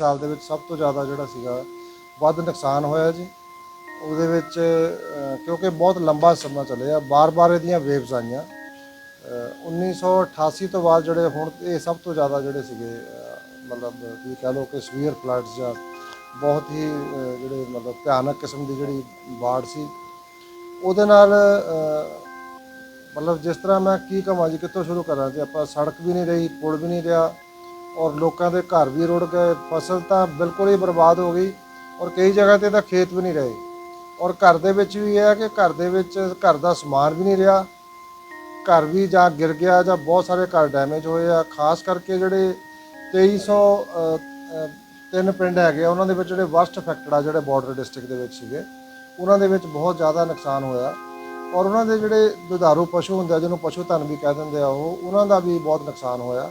ਸਾਲ ਦੇ ਵਿੱਚ ਸਭ ਤੋਂ ਜ਼ਿਆਦਾ ਜਿਹੜਾ ਸੀਗਾ ਵੱਧ ਨੁਕਸਾਨ ਹੋਇਆ ਜੀ। ਉਹਦੇ ਵਿੱਚ ਕਿਉਂਕਿ ਬਹੁਤ ਲੰਬਾ ਸਮਾਂ ਚੱਲਿਆ ਬਾਰ-ਬਾਰ ਇਹਦੀਆਂ ਵੇਵਸ ਆਈਆਂ। ਅਹ, 1988 ਤੋਂ ਬਾਅਦ ਜਿਹੜੇ ਹੁਣ ਇਹ ਸਭ ਤੋਂ ਜ਼ਿਆਦਾ ਜਿਹੜੇ ਸੀਗੇ ਮਤਲਬ ਕੀ ਕਹ ਲਓ ਕਿ ਸਵੀਅਰ ਫਲੱਡਸ ਜਾਂ ਬਹੁਤ ਹੀ ਜਿਹੜੇ ਮਤਲਬ ਭਿਆਨਕ ਕਿਸਮ ਦੀ ਜਿਹੜੀ ਬਾੜ ਸੀ। ਉਹਦੇ ਨਾਲ ਮਤਲਬ ਜਿਸ ਤਰ੍ਹਾਂ ਮੈਂ ਕੀ ਕਹਾਂ ਜੀ ਕਿੱਥੋਂ ਸ਼ੁਰੂ ਕਰਾਂ ਜੀ? ਆਪਾਂ ਸੜਕ ਵੀ ਨਹੀਂ ਰਹੀ ਪੁਲ ਵੀ ਨਹੀਂ ਰਿਹਾ। ਔਰ ਲੋਕਾਂ ਦੇ ਘਰ ਵੀ ਰੁੜ ਗਏ ਫਸਲ ਤਾਂ ਬਿਲਕੁਲ ਹੀ ਬਰਬਾਦ ਹੋ ਗਈ ਔਰ ਕਈ ਜਗ੍ਹਾ ਤੇ ਤਾਂ ਖੇਤ ਵੀ ਨਹੀਂ ਰਹੇ। ਔਰ ਘਰ ਦੇ ਵਿੱਚ ਵੀ ਇਹ ਹੈ ਕਿ ਘਰ ਦੇ ਵਿੱਚ ਘਰ ਦਾ ਸਮਾਨ ਵੀ ਨਹੀਂ ਰਿਹਾ। ਘਰ ਵੀ ਜਾਂ ਗਿਰ ਗਿਆ ਜਾਂ ਬਹੁਤ ਸਾਰੇ ਘਰ ਡੈਮੇਜ ਹੋਏ ਆ ਖਾਸ ਕਰਕੇ ਜਿਹੜੇ 2300 ਅਹ, ਤਿੰਨ ਪਿੰਡ ਹੈਗੇ ਆ ਉਹਨਾਂ ਦੇ ਵਿੱਚ ਜਿਹੜੇ ਵਰਸਟ ਅਫੈਕਟਡ ਆ ਜਿਹੜੇ ਬਾਰਡਰ ਡਿਸਟ੍ਰਿਕਟ ਦੇ ਵਿੱਚ ਸੀਗੇ ਉਹਨਾਂ ਦੇ ਵਿੱਚ ਬਹੁਤ ਜ਼ਿਆਦਾ ਨੁਕਸਾਨ ਹੋਇਆ। ਔਰ ਉਹਨਾਂ ਦੇ ਜਿਹੜੇ ਦੁਧਾਰੂ ਪਸ਼ੂ ਹੁੰਦੇ ਆ ਜਿਹਨੂੰ ਪਸ਼ੂ ਧਨ ਵੀ ਕਹਿ ਦਿੰਦੇ ਆ ਉਹ ਉਹਨਾਂ ਦਾ ਵੀ ਬਹੁਤ ਨੁਕਸਾਨ ਹੋਇਆ।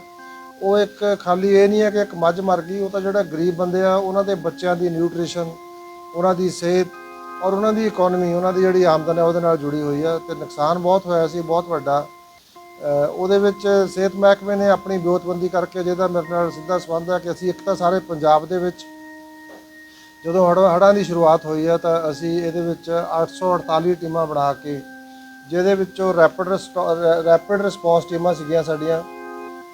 ਉਹ ਇੱਕ ਖਾਲੀ ਇਹ ਨਹੀਂ ਹੈ ਕਿ ਇੱਕ ਮੱਝ ਮਰ ਗਈ, ਉਹ ਤਾਂ ਜਿਹੜਾ ਗਰੀਬ ਬੰਦੇ ਆ, ਉਹਨਾਂ ਦੇ ਬੱਚਿਆਂ ਦੀ ਨਿਊਟ੍ਰੀਸ਼ਨ ਉਹਨਾਂ ਦੀ ਸਿਹਤ ਔਰ ਉਹਨਾਂ ਦੀ ਇਕਨੋਮੀ ਉਹਨਾਂ ਦੀ ਜਿਹੜੀ ਆਮਦਨ ਹੈ ਉਹਦੇ ਨਾਲ ਜੁੜੀ ਹੋਈ ਆ ਤੇ ਨੁਕਸਾਨ ਬਹੁਤ ਹੋਇਆ ਸੀ, ਬਹੁਤ ਵੱਡਾ। ਉਹਦੇ ਵਿੱਚ ਸਿਹਤ ਮਹਿਕਮੇ ਨੇ ਆਪਣੀ ਵਿਉਂਤਬੰਦੀ ਕਰਕੇ ਜਿਹਦਾ ਮੇਰੇ ਨਾਲ ਸਿੱਧਾ ਸੰਬੰਧ ਹੈ ਕਿ ਅਸੀਂ ਇੱਕ ਤਾਂ ਸਾਰੇ ਪੰਜਾਬ ਦੇ ਵਿੱਚ ਜਦੋਂ ਹੜ੍ਹ ਹੜ੍ਹਾਂ ਦੀ ਸ਼ੁਰੂਆਤ ਹੋਈ ਆ ਤਾਂ ਅਸੀਂ ਇਹਦੇ ਵਿੱਚ 848 ਟੀਮਾਂ ਬਣਾ ਕੇ ਜਿਹਦੇ ਵਿੱਚੋਂ ਰੈਪਿਡ ਰੈਪਿਡ ਰਿਸਪੌਂਸ ਟੀਮਾਂ ਸੀਗੀਆਂ ਸਾਡੀਆਂ।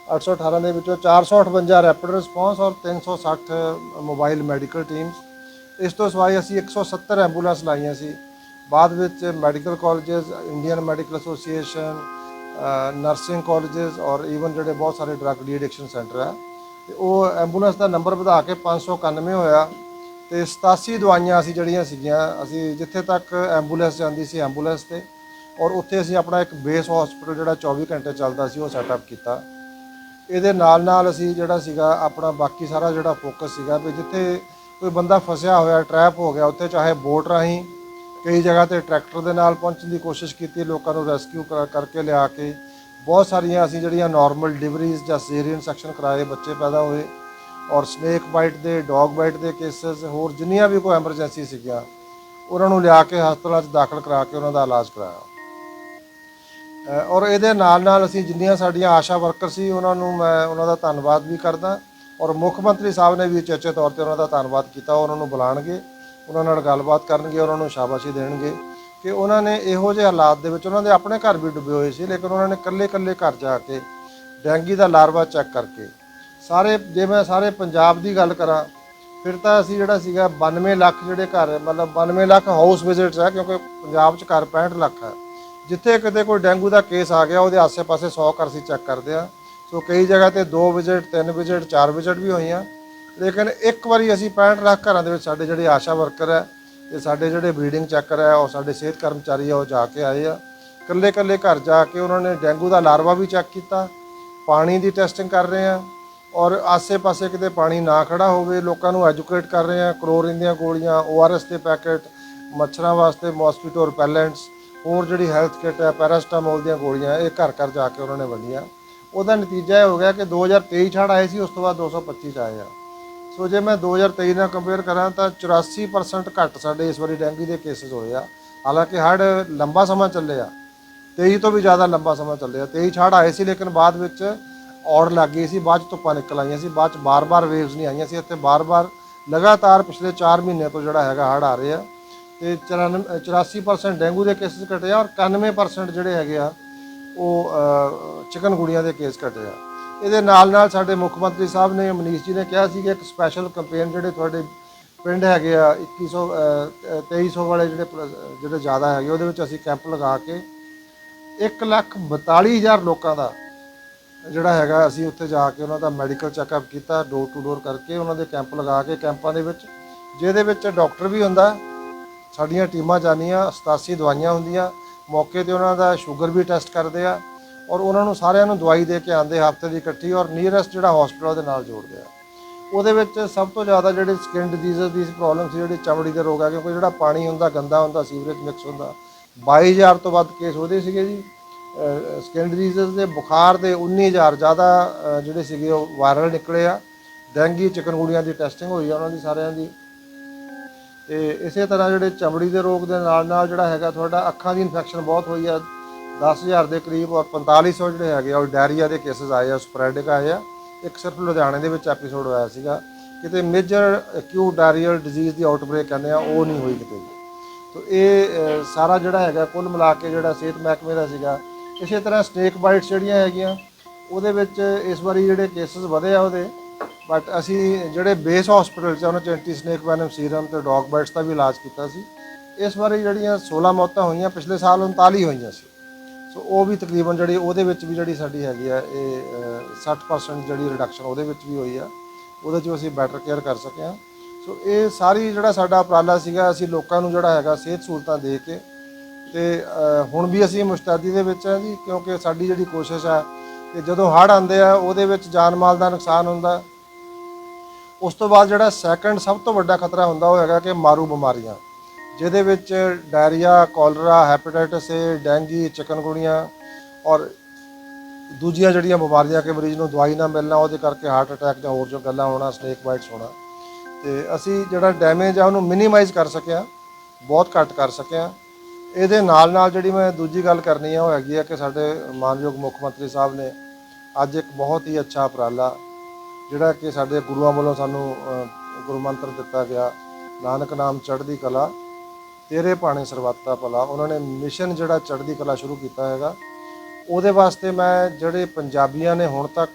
818 ਦੇ ਵਿੱਚੋਂ 458 ਰੈਪਿਡ ਰਿਸਪੌਂਸ ਔਰ 360 ਮੋਬਾਈਲ ਮੈਡੀਕਲ ਟੀਮਸ ਇਸ ਤੋਂ ਸਿਵਾਏ ਅਸੀਂ 170 ਐਂਬੂਲੈਂਸ ਲਾਈਆਂ ਸੀ। ਬਾਅਦ ਵਿੱਚ medical colleges Indian medical association nursing colleges ਔਰ ਈਵਨ ਜਿਹੜੇ ਬਹੁਤ ਸਾਰੇ ਡਰੱਗ ਡੀ ਐਡਿਕਸ਼ਨ ਸੈਂਟਰ ਆ। ਤੇ ਉਹ ਐਂਬੂਲੈਂਸ ਦਾ ਨੰਬਰ ਵਧਾ ਕੇ 591 ਹੋਇਆ। ਤੇ 87 ਦਵਾਈਆਂ ਅਸੀਂ ਜਿਹੜੀਆਂ ਸੀਗੀਆਂ, ਅਸੀਂ ਜਿੱਥੇ ਤੱਕ ਐਂਬੂਲੈਂਸ ਜਾਂਦੀ ਸੀ ਐਂਬੂਲੈਂਸ ਤੇ। ਔਰ ਉੱਥੇ ਅਸੀਂ ਆਪਣਾ ਇੱਕ ਬੇਸ ਹਸਪੀਟਲ ਜਿਹੜਾ 24 ਘੰਟੇ ਚੱਲਦਾ ਸੀ, ਉਹ ਸੈਟਅਪ ਕੀਤਾ। ਇਹਦੇ ਨਾਲ ਨਾਲ ਅਸੀਂ ਜਿਹੜਾ ਸੀਗਾ ਆਪਣਾ ਬਾਕੀ ਸਾਰਾ ਜਿਹੜਾ ਫੋਕਸ ਸੀਗਾ ਵੀ ਜਿੱਥੇ ਕੋਈ ਬੰਦਾ ਫਸਿਆ ਹੋਇਆ ਟਰੈਪ ਹੋ ਗਿਆ, ਉੱਥੇ ਚਾਹੇ ਬੋਟ ਰਾਹੀਂ ਕਈ ਜਗ੍ਹਾ ਤੇ ਟਰੈਕਟਰ ਦੇ ਨਾਲ ਪਹੁੰਚਣ ਦੀ ਕੋਸ਼ਿਸ਼ ਕੀਤੀ, ਲੋਕਾਂ ਨੂੰ ਰੈਸਕਿਊ ਕਰਕੇ ਲਿਆ ਕੇ, ਬਹੁਤ ਸਾਰੀਆਂ ਅਸੀਂ ਜਿਹੜੀਆਂ ਨਾਰਮਲ ਡਿਲੀਵਰੀਜ਼ ਜਾਂ ਸੀਰੀਅਨ ਸੈਕਸ਼ਨ ਕਰਾਏ, ਬੱਚੇ ਪੈਦਾ ਹੋਏ ਔਰ ਸਨੇਕ ਬਾਈਟ ਦੇ ਡੌਗ ਬਾਈਟ ਦੇ ਕੇਸਸ ਹੋਰ ਜਿੰਨੀਆਂ ਵੀ ਕੋਈ ਐਮਰਜੈਂਸੀ ਸੀਗੀਆਂ, ਉਹਨਾਂ ਨੂੰ ਲਿਆ ਕੇ ਹਸਪਤਾਲਾਂ 'ਚ ਦਾਖਲ ਕਰਾ ਕੇ ਉਹਨਾਂ ਦਾ ਇਲਾਜ ਕਰਾਇਆ। ਔਰ ਇਹਦੇ ਨਾਲ ਨਾਲ ਅਸੀਂ ਜਿੰਨੀਆਂ ਸਾਡੀਆਂ ਆਸ਼ਾ ਵਰਕਰ ਸੀ, ਉਹਨਾਂ ਨੂੰ ਮੈਂ ਉਹਨਾਂ ਦਾ ਧੰਨਵਾਦ ਵੀ ਕਰਦਾ। ਔਰ ਮੁੱਖ ਮੰਤਰੀ ਸਾਹਿਬ ਨੇ ਵੀ ਚੇਚੇ ਤੌਰ ਤੇ ਉਹਨਾਂ ਦਾ ਧੰਨਵਾਦ ਕੀਤਾ ਉਹਨਾਂ ਨੂੰ ਬੁਲਾਣਗੇ, ਉਹਨਾਂ ਨਾਲ ਗੱਲਬਾਤ ਕਰਨਗੇ, ਉਹਨਾਂ ਨੂੰ ਸ਼ਾਬਾਸ਼ੀ ਦੇਣਗੇ ਕਿ ਉਹਨਾਂ ਨੇ ਇਹੋ ਜਿਹੇ ਹਾਲਾਤ ਦੇ ਵਿੱਚ ਉਹਨਾਂ ਦੇ ਆਪਣੇ ਘਰ ਵੀ ਡੁੱਬੇ ਹੋਏ ਸੀ, ਲੇਕਿਨ ਉਹਨਾਂ ਨੇ ਇਕੱਲੇ-ਇਕੱਲੇ ਘਰ ਜਾ ਕੇ ਡੈਂਗੀ ਦਾ ਲਾਰਵਾ ਚੈੱਕ ਕਰਕੇ ਸਾਰੇ, ਜੇ ਮੈਂ ਸਾਰੇ ਪੰਜਾਬ ਦੀ ਗੱਲ ਕਰਾਂ, ਫਿਰ ਤਾਂ ਅਸੀਂ ਜਿਹੜਾ ਸੀਗਾ 92 ਲੱਖ ਜਿਹੜੇ ਘਰ, ਮਤਲਬ 92 ਲੱਖ ਹਾਊਸ ਵਿਜ਼ਿਟਸ ਹੈ ਕਿਉਂਕਿ ਪੰਜਾਬ 'ਚ ਘਰ 65 ਲੱਖ ਹੈ ਜਿੱਥੇ ਕਿਤੇ ਕੋਈ ਡੈਂਗੂ ਦਾ ਕੇਸ ਆ ਗਿਆ, ਉਹਦੇ ਆਸੇ-ਪਾਸੇ 100 ਘਰ ਅਸੀਂ ਚੈੱਕ ਕਰਦੇ ਆ। ਸੋ ਕਈ ਜਗ੍ਹਾ ਤੇ 2 ਵਿਜ਼ਿਟ 3 ਵਿਜ਼ਿਟ 4 ਵਿਜ਼ਿਟ ਵੀ ਹੋਈਆਂ। ਲੇਕਿਨ ਇੱਕ ਵਾਰੀ ਅਸੀਂ 65 ਲੱਖ ਘਰਾਂ ਦੇ ਵਿੱਚ ਸਾਡੇ ਜਿਹੜੇ ਆਸ਼ਾ ਵਰਕਰ ਹੈ ਤੇ ਸਾਡੇ ਜਿਹੜੇ ਬਰੀਡਿੰਗ ਚੈਕਰ ਹੈ, ਉਹ ਸਾਡੇ ਸਿਹਤ ਕਰਮਚਾਰੀ ਆ ਉਹ ਜਾ ਕੇ ਆਏ ਆ। ਇਕੱਲੇ ਇਕੱਲੇ ਘਰ ਜਾ ਕੇ ਉਹਨਾਂ ਨੇ ਡੈਂਗੂ ਦਾ ਲਾਰਵਾ ਵੀ ਚੈੱਕ ਕੀਤਾ, ਪਾਣੀ ਦੀ ਟੈਸਟਿੰਗ ਕਰ ਰਹੇ ਆ, ਔਰ ਆਸੇ-ਪਾਸੇ ਕਿਤੇ ਪਾਣੀ ਨਾ ਖੜਾ ਹੋਵੇ, ਲੋਕਾਂ ਨੂੰ ਐਜੂਕੇਟ ਕਰ ਰਹੇ ਆ, ਕਲੋਰੀਨ ਦੀਆਂ ਗੋਲੀਆਂ ORS ਦੇ ਪੈਕੇਟ, ਮੱਛਰਾਂ ਵਾਸਤੇ ਮੋਸਕੀਟੋ ਰਿਪੈਲੈਂਟਸ ਹੋਰ ਜਿਹੜੀ ਹੈਲਥ ਕਿਟ ਹੈ ਪੈਰਾਸਟਾਮੋਲ ਦੀਆਂ ਗੋਲੀਆਂ, ਇਹ ਘਰ ਘਰ ਜਾ ਕੇ ਉਹਨਾਂ ਨੇ ਵੰਡੀਆਂ। ਉਹਦਾ ਨਤੀਜਾ ਇਹ ਹੋ ਗਿਆ ਕਿ 2023 ਛੜ ਆਏ ਸੀ, ਉਸ ਤੋਂ ਬਾਅਦ 225 ਚ ਆਏ ਆ। ਸੋ ਜੇ ਮੈਂ 2023 ਨਾਲ ਕੰਪੇਅਰ ਕਰਾਂ ਤਾਂ 84% ਘੱਟ ਸਾਡੇ ਇਸ ਵਾਰੀ ਡੈਂਗੂ ਦੇ ਕੇਸਿਸ ਹੋਏ ਆ। ਹਾਲਾਂਕਿ ਹੜ ਲੰਬਾ ਸਮਾਂ ਚੱਲੇ ਆ। 23 ਤੋਂ ਵੀ ਜ਼ਿਆਦਾ ਲੰਬਾ ਸਮਾਂ ਚੱਲੇ ਆ। 23 ਛੜ ਆਏ ਸੀ, ਲੇਕਿਨ ਬਾਅਦ ਵਿੱਚ ਔੜ ਲੱਗ ਗਈ ਸੀ, ਬਾਅਦ ਚ ਧੁੱਪਾਂ ਨਿਕਲ ਆਈਆਂ ਸੀ, ਬਾਅਦ ਚ ਬਾਰ-ਬਾਰ ਵੇਵਸ ਨਹੀਂ ਆਈਆਂ ਸੀ। ਇੱਥੇ ਬਾਰ-ਬਾਰ ਲਗਾਤਾਰ ਪਿਛਲੇ 4 ਮਹੀਨੇ ਤੋਂ ਜਿਹੜਾ ਹੈਗਾ ਹੜ ਆ ਰਹੇ। ਆ ਤੇ 94 84% ਡੈਂਗੂ ਦੇ ਕੇਸਿਸ ਘਟੇ ਆ ਔਰ 91% ਜਿਹੜੇ ਹੈਗੇ ਆ ਉਹ ਚਿਕਨਗੁੜੀਆਂ ਦੇ ਕੇਸ ਘਟੇ ਆ। ਇਹਦੇ ਨਾਲ ਨਾਲ ਸਾਡੇ ਮੁੱਖ ਮੰਤਰੀ ਸਾਹਿਬ ਨੇ ਮਨੀਸ਼ ਜੀ ਨੇ ਕਿਹਾ ਸੀ ਕਿ ਇੱਕ ਸਪੈਸ਼ਲ ਕੈਂਪੇਨ ਜਿਹੜੇ ਤੁਹਾਡੇ ਪਿੰਡ ਹੈਗੇ ਆ 2100 ਅਹ, 2300 ਵਾਲੇ ਜਿਹੜੇ ਪ- ਜਿਹੜੇ ਜ਼ਿਆਦਾ ਹੈਗੇ ਉਹਦੇ ਵਿੱਚ ਅਸੀਂ ਕੈਂਪ ਲਗਾ ਕੇ 142000 ਲੋਕਾਂ ਦਾ ਜਿਹੜਾ ਹੈਗਾ ਅਸੀਂ ਉੱਥੇ ਜਾ ਕੇ ਉਹਨਾਂ ਦਾ ਮੈਡੀਕਲ ਚੈੱਕਅਪ ਕੀਤਾ ਡੋਰ ਟੂ ਡੋਰ ਕਰਕੇ ਉਹਨਾਂ ਦੇ ਕੈਂਪ ਲਗਾ ਕੇ ਕੈਂਪਾਂ ਦੇ ਵਿੱਚ ਜਿਹਦੇ ਵਿੱਚ ਡਾਕਟਰ ਵੀ ਹੁੰਦਾ ਸਾਡੀਆਂ ਟੀਮਾਂ ਜਾਂਦੀਆਂ 87 ਦਵਾਈਆਂ ਹੁੰਦੀਆਂ, ਮੌਕੇ ਤੇ ਉਹਨਾਂ ਦਾ ਸ਼ੂਗਰ ਵੀ ਟੈਸਟ ਕਰਦੇ ਆ ਔਰ ਉਹਨਾਂ ਨੂੰ ਸਾਰਿਆਂ ਨੂੰ ਦਵਾਈ ਦੇ ਕੇ ਆਂਦੇ ਹਫ਼ਤੇ ਦੀ ਇਕੱਠੀ ਔਰ ਨੀਅਰੈਸਟ ਜਿਹੜਾ ਹਸਪੀਟਲ ਦੇ ਨਾਲ ਜੋੜਦੇ ਆ। ਉਹਦੇ ਵਿੱਚ ਸਭ ਤੋਂ ਜ਼ਿਆਦਾ ਜਿਹੜੇ ਸਕਿਨ ਡਿਜੀਜ਼ ਦੀ ਪ੍ਰੋਬਲਮ ਸੀ, ਜਿਹੜੀ ਚਮੜੀ ਦੇ ਰੋਗ ਆ ਕਿਉਂਕਿ ਜਿਹੜਾ ਪਾਣੀ ਹੁੰਦਾ, ਗੰਦਾ ਹੁੰਦਾ ਸੀਵਰੇਜ ਮਿਕਸ ਹੁੰਦਾ 22000 ਤੋਂ ਵੱਧ ਕੇਸ ਉਹਦੇ ਸੀਗੇ ਜੀ। ਸਕਿਨ ਡਿਜੀਜ਼ ਦੇ, ਬੁਖਾਰ ਦੇ 19000 ਜ਼ਿਆਦਾ ਜਿਹੜੇ ਸੀਗੇ ਉਹ ਵਾਇਰਲ ਨਿਕਲੇ ਆ। ਡੈਂਗੀ, ਚਿਕਨਗੁਣੀਆਂ ਦੀ ਟੈਸਟਿੰਗ ਹੋਈ ਆ ਉਹਨਾਂ ਦੀ ਸਾਰਿਆਂ ਦੀ। ਤੇ ਇਸੇ ਤਰ੍ਹਾਂ ਜਿਹੜੇ ਚਮੜੀ ਦੇ ਰੋਗ ਦੇ ਨਾਲ ਨਾਲ ਜਿਹੜਾ ਹੈਗਾ ਤੁਹਾਡਾ ਅੱਖਾਂ ਦੀ ਇਨਫੈਕਸ਼ਨ ਬਹੁਤ ਹੋਈ ਆ। 10000 ਦੇ ਕਰੀਬ ਔਰ 4500 ਜਿਹੜੇ ਹੈਗੇ ਆ, ਉਹ ਡਾਇਰੀਆ ਦੇ ਕੇਸਸ ਆਏ ਆ ਸਪਰੈਡਿਕ ਆਏ ਆ। ਇੱਕ ਸਿਰਫ ਲੁਧਿਆਣੇ ਦੇ ਵਿੱਚ ਐਪੀਸੋਡ ਹੋਇਆ ਸੀਗਾ। ਕਿਤੇ ਮੇਜਰ ਅਕਿਊਟ ਡਾਇਰੀਅਲ ਡਿਜ਼ੀਜ਼ ਦੀ ਆਊਟਬ੍ਰੇਕ ਕਹਿੰਦੇ ਆ, ਉਹ ਨਹੀਂ ਹੋਈ ਕਿਤੇ ਵੀ। ਤੋ ਇਹ ਸਾਰਾ ਜਿਹੜਾ ਹੈਗਾ, ਕੁੱਲ ਮਿਲਾ ਕੇ ਜਿਹੜਾ ਸਿਹਤ ਮਹਿਕਮੇ ਦਾ ਸੀਗਾ, ਇਸੇ ਤਰ੍ਹਾਂ ਸਨੇਕ ਬਾਈਟਸ ਜਿਹੜੀਆਂ ਹੈਗੀਆਂ, ਉਹਦੇ ਵਿੱਚ ਇਸ ਵਾਰੀ ਜਿਹੜੇ ਕੇਸਸ ਵਧੇ ਆ ਉਹਦੇ ਬਟ ਅਸੀਂ ਜਿਹੜੇ ਬੇਸ ਹਸਪੀਟਲ ਚ ਆ, ਉਹਨਾਂ ਚ ਐਂਟੀ ਸਨੇਕ ਵੈਨਮ ਸੀਰਮ ਤੇ ਡੌਗ ਬਾਈਟਸ ਦਾ ਵੀ ਇਲਾਜ ਕੀਤਾ ਸੀ। ਇਸ ਵਾਰੀ ਜਿਹੜੀਆਂ 16 ਮੌਤਾਂ ਹੋਈਆਂ ਪਿਛਲੇ ਸਾਲ 39 ਹੋਈਆਂ ਸੀ। ਸੋ ਉਹ ਵੀ ਤਕਰੀਬਨ ਜਿਹੜੀ ਉਹਦੇ ਵਿੱਚ ਵੀ ਜਿਹੜੀ ਸਾਡੀ ਹੈਗੀ ਆ ਇਹ ਅ, 60% ਜਿਹੜੀ ਰਿਡਕਸ਼ਨ ਉਹਦੇ ਵਿੱਚ ਵੀ ਹੋਈ ਆ। ਉਹਦੇ 'ਚ ਅਸੀਂ ਬੈਟਰ ਕੇਅਰ ਕਰ ਸਕੇ ਹਾਂ ਸੋ ਇਹ ਸਾਰੀ ਜਿਹੜਾ ਸਾਡਾ ਉਪਰਾਲਾ ਸੀਗਾ ਅਸੀਂ ਲੋਕਾਂ ਨੂੰ ਜਿਹੜਾ ਹੈਗਾ ਸਿਹਤ ਸਹੂਲਤਾਂ ਦੇ ਕੇ ਤੇ ਹੁਣ ਵੀ ਅਸੀਂ ਮੁਸ਼ਤੈਦੀ ਦੇ ਵਿੱਚ ਹਾਂ ਜੀ ਕਿਉਂਕਿ ਸਾਡੀ ਜਿਹੜੀ ਕੋਸ਼ਿਸ਼ ਆ ਕਿ ਜਦੋਂ ਹੜ੍ਹ ਆਉਂਦੇ ਆ ਉਹਦੇ ਵਿੱਚ ਜਾਨ ਮਾਲ ਦਾ ਨੁਕਸਾਨ ਹੁੰਦਾ। ਉਸ ਤੋਂ ਬਾਅਦ ਜਿਹੜਾ ਸੈਕੰਡ ਸਭ ਤੋਂ ਵੱਡਾ ਖਤਰਾ ਹੁੰਦਾ ਉਹ ਹੈਗਾ ਕਿ ਮਾਰੂ ਬਿਮਾਰੀਆਂ, ਜਿਹਦੇ ਵਿੱਚ diarrhoea cholera hepatitis A dengue chikungunya ਔਰ ਦੂਜੀਆਂ ਜਿਹੜੀਆਂ ਬਿਮਾਰੀਆਂ ਕਿ ਮਰੀਜ਼ ਨੂੰ ਦਵਾਈ ਨਾ ਮਿਲਣਾ, ਉਹਦੇ ਕਰਕੇ ਹਾਰਟ ਅਟੈਕ ਜਾਂ ਹੋਰ ਜੋ ਗੱਲਾਂ ਹੋਣਾ ਸਨੇਕ ਬਾਈਟਸ ਹੋਣਾ, ਤੇ ਅਸੀਂ ਜਿਹੜਾ ਡੈਮੇਜ ਆ ਉਹਨੂੰ ਮਿਨੀਮਾਈਜ਼ ਕਰ ਸਕਿਆ, ਬਹੁਤ ਘੱਟ ਕਰ ਸਕਿਆ। ਇਹਦੇ ਨਾਲ ਨਾਲ ਜਿਹੜੀ ਮੈਂ ਦੂਜੀ ਗੱਲ ਕਰਨੀ ਆ, ਉਹ ਹੈਗੀ ਆ ਕਿ ਸਾਡੇ ਮਾਨਯੋਗ ਮੁੱਖ ਮੰਤਰੀ ਸਾਹਿਬ ਨੇ ਅੱਜ ਇੱਕ ਬਹੁਤ ਹੀ ਅੱਛਾ ਉਪਰਾਲਾ ਜਿਹੜਾ ਕਿ ਸਾਡੇ ਗੁਰੂਆਂ ਵੱਲੋਂ ਸਾਨੂੰ ਅ, ਮੰਤਰ ਦਿੱਤਾ ਗਿਆ ਨਾਨਕ ਨਾਮ ਚੜ੍ਹਦੀ ਕਲਾ ਤੇਰੇ ਭਾਣੇ ਸਰਬੱਤਾ ਭਲਾ। ਉਹਨਾਂ ਨੇ ਮਿਸ਼ਨ ਜਿਹੜਾ ਚੜ੍ਹਦੀ ਕਲਾ ਸ਼ੁਰੂ ਕੀਤਾ ਹੈਗਾ ਉਹਦੇ ਵਾਸਤੇ ਮੈਂ ਜਿਹੜੇ ਪੰਜਾਬੀਆਂ ਨੇ ਹੁਣ ਤੱਕ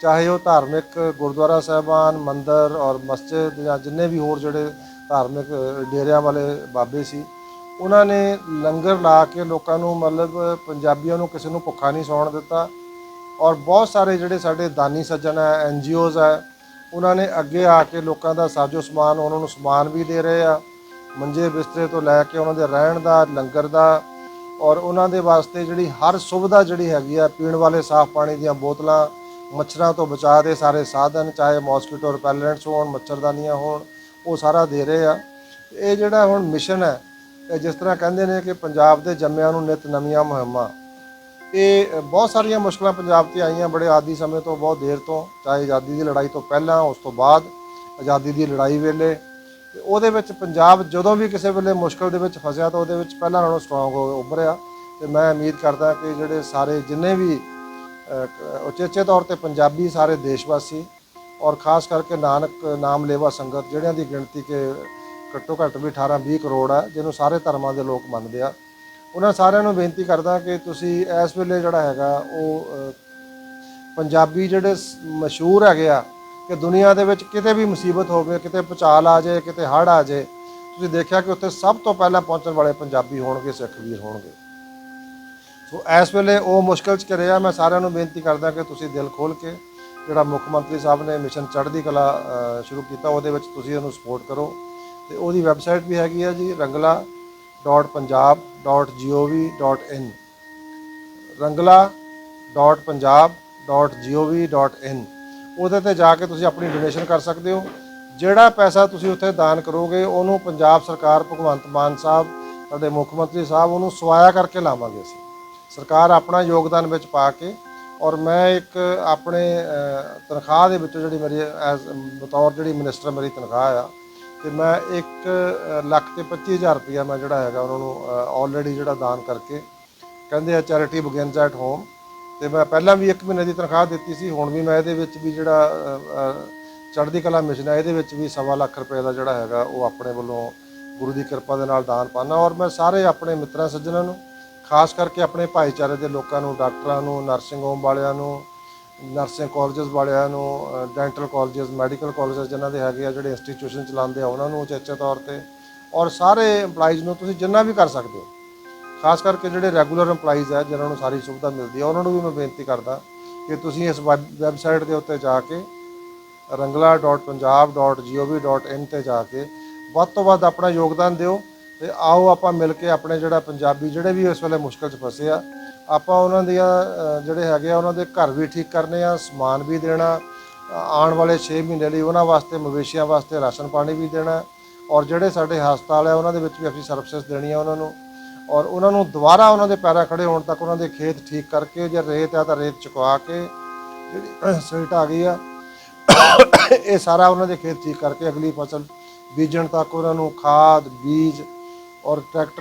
ਚਾਹੇ ਉਹ ਧਾਰਮਿਕ ਗੁਰਦੁਆਰਾ ਸਾਹਿਬਾਨ ਮੰਦਰ ਔਰ ਮਸਜਿਦ ਜਾਂ ਜਿੰਨੇ ਵੀ ਹੋਰ ਜਿਹੜੇ ਧਾਰਮਿਕ ਡੇਰਿਆਂ ਵਾਲੇ ਬਾਬੇ ਸੀ ਉਹਨਾਂ ਨੇ ਲੰਗਰ ਲਾ ਕੇ ਲੋਕਾਂ ਨੂੰ ਮਤਲਬ ਪੰਜਾਬੀਆਂ ਨੂੰ ਕਿਸੇ ਨੂੰ ਭੁੱਖਾ ਨਹੀਂ ਸੌਣ ਦਿੱਤਾ। ਔਰ ਬਹੁਤ ਸਾਰੇ ਜਿਹੜੇ ਸਾਡੇ ਦਾਨੀ ਸੱਜਣ ਹੈ ਐਨਜੀਓਜ਼ ਹੈ, ਉਹਨਾਂ ਨੇ ਅੱਗੇ ਆ ਕੇ ਲੋਕਾਂ ਦਾ ਸਾਜੋ ਸਮਾਨ, ਉਹਨਾਂ ਨੂੰ ਸਮਾਨ ਵੀ ਦੇ ਰਹੇ ਆ। ਮੰਜੇ ਬਿਸਤਰੇ ਤੋਂ ਲੈ ਕੇ ਉਹਨਾਂ ਦੇ ਰਹਿਣ ਦਾ, ਲੰਗਰ ਦਾ ਔਰ ਉਹਨਾਂ ਦੇ ਵਾਸਤੇ ਜਿਹੜੀ ਹਰ ਸੁਵਿਧਾ ਜਿਹੜੀ ਹੈਗੀ ਆ, ਪੀਣ ਵਾਲੇ ਸਾਫ਼ ਪਾਣੀ ਦੀਆਂ ਬੋਤਲਾਂ, ਮੱਛਰਾਂ ਤੋਂ ਬਚਾਅ ਦੇ ਸਾਰੇ ਸਾਧਨ, ਚਾਹੇ ਮੌਸਕੀਟੋ ਰਿਪੈਲੈਂਟਸ ਹੋਣ, ਮੱਛਰਦਾਨੀਆਂ ਹੋਣ, ਉਹ ਸਾਰਾ ਦੇ ਰਹੇ ਆ। ਇਹ ਜਿਹੜਾ ਹੁਣ ਮਿਸ਼ਨ ਹੈ, ਇਹ ਜਿਸ ਤਰ੍ਹਾਂ ਕਹਿੰਦੇ ਨੇ ਕਿ ਪੰਜਾਬ ਦੇ ਜੰਮਿਆਂ ਨੂੰ ਨਿਤ ਨਵੀਆਂ ਮੁਹਿੰਮਾਂ ਇਹ ਬਹੁਤ ਸਾਰੀਆਂ ਮੁਸ਼ਕਲਾਂ ਪੰਜਾਬ ਤੇ ਆਈਆਂ ਬੜੇ ਆਦੀ ਸਮੇਂ ਤੋਂ, ਬਹੁਤ ਦੇਰ ਤੋਂ, ਚਾਹੇ ਆਜ਼ਾਦੀ ਦੀ ਲੜਾਈ ਤੋਂ ਪਹਿਲਾਂ, ਉਸ ਤੋਂ ਬਾਅਦ ਆਜ਼ਾਦੀ ਦੀ ਲੜਾਈ ਵੇਲੇ। ਤੇ ਉਹਦੇ ਵਿੱਚ ਪੰਜਾਬ ਜਦੋਂ ਵੀ ਕਿਸੇ ਵੇਲੇ ਮੁਸ਼ਕਲ ਦੇ ਵਿੱਚ ਫਸਿਆ ਤਾਂ ਉਹਦੇ ਵਿੱਚ ਪਹਿਲਾਂ ਨਾਲੋਂ ਸਟਰੋਂਗ ਹੋ, ਉੱਭਰਿਆ। ਤੇ ਮੈਂ ਉਮੀਦ ਕਰਦਾ ਕਿ ਜਿਹੜੇ ਸਾਰੇ ਜਿੰਨੇ ਵੀ ਉਚੇਚੇ ਤੌਰ ਤੇ ਪੰਜਾਬੀ ਸਾਰੇ ਦੇਸ਼ ਵਾਸੀ ਔਰ ਖਾਸ ਕਰਕੇ ਨਾਨਕ, ਨਾਮ ਲੇਵਾ ਸੰਗਤ, ਜਿਹੜਿਆਂ ਦੀ ਗਿਣਤੀ ਕਿ ਘੱਟੋ ਘੱਟ ਵੀ 18 20 ਕਰੋੜ ਹੈ ਜਿਹਨੂੰ ਸਾਰੇ ਧਰਮਾਂ ਦੇ ਲੋਕ ਮੰਨਦੇ ਆ ਉਹਨਾਂ ਸਾਰਿਆਂ ਨੂੰ ਬੇਨਤੀ ਕਰਦਾ ਕਿ ਤੁਸੀਂ ਇਸ ਵੇਲੇ ਜਿਹੜਾ ਹੈਗਾ ਉਹ ਪੰਜਾਬੀ ਜਿਹੜੇ ਮਸ਼ਹੂਰ ਹੈਗੇ ਆ, ਕਿ ਦੁਨੀਆ ਦੇ ਵਿੱਚ ਕਿਤੇ ਵੀ ਮੁਸੀਬਤ ਹੋਵੇ, ਕਿਤੇ ਭੁਚਾਲ ਆ ਜਾਏ, ਕਿਤੇ ਹੜ੍ਹ ਆ ਜਾਏ, ਤੁਸੀਂ ਦੇਖਿਆ ਕਿ ਉੱਥੇ ਸਭ ਤੋਂ ਪਹਿਲਾਂ ਪਹੁੰਚਣ ਵਾਲੇ ਪੰਜਾਬੀ ਹੋਣਗੇ, ਸਿੱਖ ਵੀਰ ਹੋਣਗੇ। ਸੋ ਇਸ ਵੇਲੇ ਉਹ ਮੁਸ਼ਕਲ ਚ ਰਿਹਾ ਮੈਂ ਸਾਰਿਆਂ ਨੂੰ ਬੇਨਤੀ ਕਰਦਾ ਕਿ ਤੁਸੀਂ ਦਿਲ ਖੋਲ ਕੇ ਜਿਹੜਾ ਮੁੱਖ ਮੰਤਰੀ ਸਾਹਿਬ ਨੇ ਮਿਸ਼ਨ ਚੜ੍ਹਦੀ ਕਲਾ ਸ਼ੁਰੂ ਕੀਤਾ, ਉਹਦੇ ਵਿੱਚ ਤੁਸੀਂ ਉਹਨੂੰ ਸਪੋਰਟ ਕਰੋ। ਤੇ ਉਹਦੀ ਵੈਬਸਾਈਟ ਵੀ ਹੈਗੀ ਆ ਜੀ, ਰੰਗਲਾ rangla.punjab.gov.in rangla.punjab.gov.in ਉਹਦੇ ਤੇ ਜਾ ਕੇ ਤੁਸੀਂ ਆਪਣੀ ਡੋਨੇਸ਼ਨ ਕਰ ਸਕਦੇ ਹੋ। ਜਿਹੜਾ ਪੈਸਾ ਤੁਸੀਂ ਉੱਥੇ ਦਾਨ ਕਰੋਗੇ, ਉਹਨੂੰ ਪੰਜਾਬ ਸਰਕਾਰ ਭਗਵੰਤ ਮਾਨ ਸਾਹਿਬ, ਸਾਡੇ ਮੁੱਖ ਮੰਤਰੀ ਸਾਹਿਬ, ਉਹਨੂੰ ਸਵਾਇਆ ਕਰਕੇ ਲਾਵਾਂਗੇ ਅਸੀਂ। ਸਰਕਾਰ ਆਪਣਾ ਯੋਗਦਾਨ ਵਿੱਚ ਪਾ ਕੇ ਔਰ ਮੈਂ ਇੱਕ ਆਪਣੇ ਤਨਖਾਹ ਦੇ ਵਿੱਚੋਂ ਜਿਹੜੀ ਮੇਰੀ ਐਜ਼ ਬਤੌਰ ਜਿਹੜੀ ਮਿਨਿਸਟਰ ਮੇਰੀ ਤਨਖਾਹ ਆ ਤੇ ਮੈਂ 1 ਲੱਖ ਤੇ 25000 ਰੁਪਇਆ ਮੈਂ ਜਿਹੜਾ ਹੈਗਾ ਉਹਨਾਂ ਨੂੰ ਆਲਰੇਡੀ ਜਿਹੜਾ ਦਾਨ ਕਰਕੇ ਕਹਿੰਦੇ ਆ ਚੈਰਿਟੀ ਬਿਗਨਸ ਐਟ ਹੋਮ ਤੇ ਮੈਂ ਪਹਿਲਾਂ ਵੀ 1 ਮਹੀਨੇ ਦੀ ਤਨਖਾਹ ਦਿੱਤੀ ਸੀ, ਹੁਣ ਵੀ ਮੈਂ ਇਹਦੇ ਵਿੱਚ ਵੀ ਜਿਹੜਾ ਚੜ੍ਹਦੀ ਕਲਾ ਮਿਸ਼ਨ ਹੈ, ਇਹਦੇ ਵਿੱਚ ਵੀ ਸਵਾ ਲੱਖ ਰੁਪਏ ਦਾ ਜਿਹੜਾ ਹੈਗਾ ਉਹ ਆਪਣੇ ਵੱਲੋਂ ਗੁਰੂ ਦੀ ਕਿਰਪਾ ਦੇ ਨਾਲ ਦਾਨ ਪਾਣਾ ਔਰ ਮੈਂ ਸਾਰੇ ਆਪਣੇ ਮਿੱਤਰਾਂ, ਸੱਜਣਾਂ ਨੂੰ, ਖਾਸ ਕਰਕੇ ਆਪਣੇ ਭਾਈਚਾਰੇ ਦੇ ਲੋਕਾਂ ਨੂੰ, ਡਾਕਟਰਾਂ ਨੂੰ, ਨਰਸਿੰਗ ਹੋਮ ਵਾਲਿਆਂ ਨੂੰ ਨਰਸਿੰਗ ਕਾਲਜਸ ਵਾਲਿਆਂ ਨੂੰ ਡੈਂਟਲ ਕਾਲਜਸ ਮੈਡੀਕਲ ਕਾਲਜਸ ਜਿਨ੍ਹਾਂ ਦੇ ਹੈਗੇ ਆ, ਜਿਹੜੇ ਇੰਸਟੀਟਿਊਸ਼ਨ ਚਲਾਉਂਦੇ ਆ, ਉਹਨਾਂ ਨੂੰ ਉਚੇਚੇ ਤੌਰ ਤੇ ਔਰ ਸਾਰੇ EMPLOYEES ਨੂੰ ਤੁਸੀਂ ਜਿੰਨਾ ਵੀ ਕਰ ਸਕਦੇ ਹੋ। ਖਾਸ ਕਰਕੇ ਜਿਹੜੇ ਰੈਗੂਲਰ EMPLOYEES ਆ, ਜਿਨ੍ਹਾਂ ਨੂੰ ਸਾਰੀ ਸੁਵਿਧਾ ਮਿਲਦੀ ਆ, ਉਹਨਾਂ ਨੂੰ ਵੀ ਮੈਂ ਬੇਨਤੀ ਕਰਦਾ ਕਿ ਤੁਸੀਂ ਇਸ ਵੈਬਸਾਈਟ ਦੇ ਉੱਤੇ ਜਾ ਕੇ rangla.punjab.gov.in ਤੇ ਜਾ ਕੇ ਵੱਧ ਤੋਂ ਵੱਧ ਆਪਣਾ ਯੋਗਦਾਨ ਦਿਓ। ਤੇ ਆਓ ਆਪਾਂ ਮਿਲ ਕੇ ਆਪਣੇ ਜਿਹੜਾ ਪੰਜਾਬੀ ਜਿਹੜੇ ਵੀ ਇਸ ਵੇਲੇ ਮੁਸ਼ਕਲ 'ਚ ਫਸੇ ਆ, ਆਪਾਂ ਉਹਨਾਂ ਦੀਆਂ ਜਿਹੜੇ ਹੈਗੇ ਆ, ਉਹਨਾਂ ਦੇ ਘਰ ਵੀ ਠੀਕ ਕਰਨੇ ਆ, ਸਮਾਨ ਵੀ ਦੇਣਾ ਆਉਣ ਵਾਲੇ 6 ਮਹੀਨੇ ਲਈ ਉਹਨਾਂ ਵਾਸਤੇ, ਮਵੇਸ਼ੀਆਂ ਵਾਸਤੇ ਰਾਸ਼ਨ ਪਾਣੀ ਵੀ ਦੇਣਾ ਔਰ ਜਿਹੜੇ ਸਾਡੇ ਹਸਪਤਾਲ ਆ, ਉਹਨਾਂ ਦੇ ਵਿੱਚ ਵੀ ਅਸੀਂ ਸਰਵਿਸਿਜ਼ ਦੇਣੀਆਂ ਉਹਨਾਂ ਨੂੰ ਔਰ ਉਹਨਾਂ ਨੂੰ ਦੁਬਾਰਾ ਉਹਨਾਂ ਦੇ ਪੈਰਾਂ ਖੜੇ ਹੋਣ ਤੱਕ ਉਹਨਾਂ ਦੇ ਖੇਤ ਠੀਕ ਕਰਕੇ ਜੇ ਰੇਤ ਆ ਤਾਂ ਰੇਤ ਚੁਕਵਾ ਕੇ ਜਿਹੜੀ ਸਿਲਟ ਆ ਗਈ ਆ, ਇਹ ਸਾਰਾ ਉਹਨਾਂ ਦੇ ਖੇਤ ਠੀਕ ਕਰਕੇ ਅਗਲੀ ਫਸਲ ਬੀਜਣ ਤੱਕ ਉਹਨਾਂ ਨੂੰ ਖਾਦ, ਬੀਜ ਔਰ ਟਰੈਕਟਰ